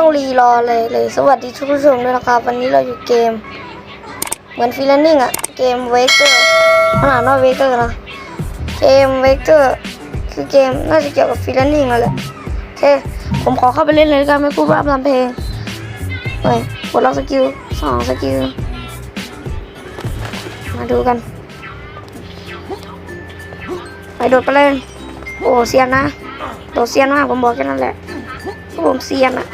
ต้องรีรอเลยเลย สวัสดีทุกผู้ชมด้วยนะครับ วันนี้เราอยู่เกม เหมือนฟิลนิ่งอะเกมเวกเตอร์ขนาดว่าเวกเตอร์นะเกมเวกเตอร์คือเกมน่าจะเกี่ยวกับฟิลนิ่งนั่นแหละโอเคผมขอเข้าไปเล่นเลยกันไม่พูดว่าทำเพลงเฮ้ยกดล็อกสกิลสองสกิลมาดูกันไปโดดไปเลยโอ้เซียนนะโดดเซียนมากผมบอกแค่นั้นแหละเพราะผมเซียนอะ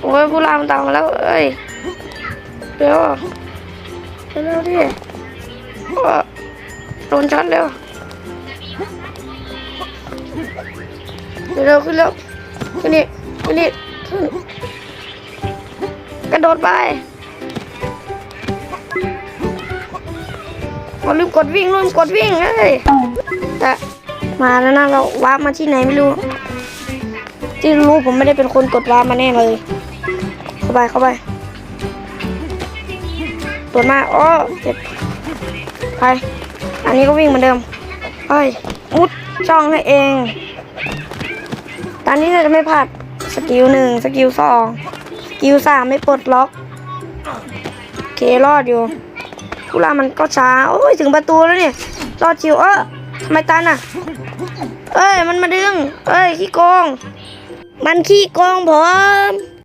โอ้ยผู้ลามันตามมาแล้ว เอ้ยเร็วเร็วดิโอ้โดนช็อตเร็วเร็วขึ้นเร็วขึ้นนี่ขึ้นนี่ขึ้นกระโดดไปราลืมกดวิ่งลืมกดวิ่งเฮ้ยแต่มาแล้วนะเราวาร์ปมาที่ไหนไม่รู้ ที่รู้ผมไม่ได้เป็นคนกดวาร์มาแน่เลย เข้าไปเข้าไปตรวจมาอ้อเจ็บไป อันนี้ก็วิ่งเหมือนเดิมไปมุดช่องให้เอง ตอนนี้เราจะไม่พลาดสกิลหนึ่งสกิลสองสกิลสามไม่ปลดล็อกเครอดอยู่กุลามันก็ช้า โอ้ย ถึงประตูแล้วเนี่ย รอดชิว เออทำไมตันอะ เอ้ย มันมาดึง เอ้ย ขี้โกง มันขี้โกงผม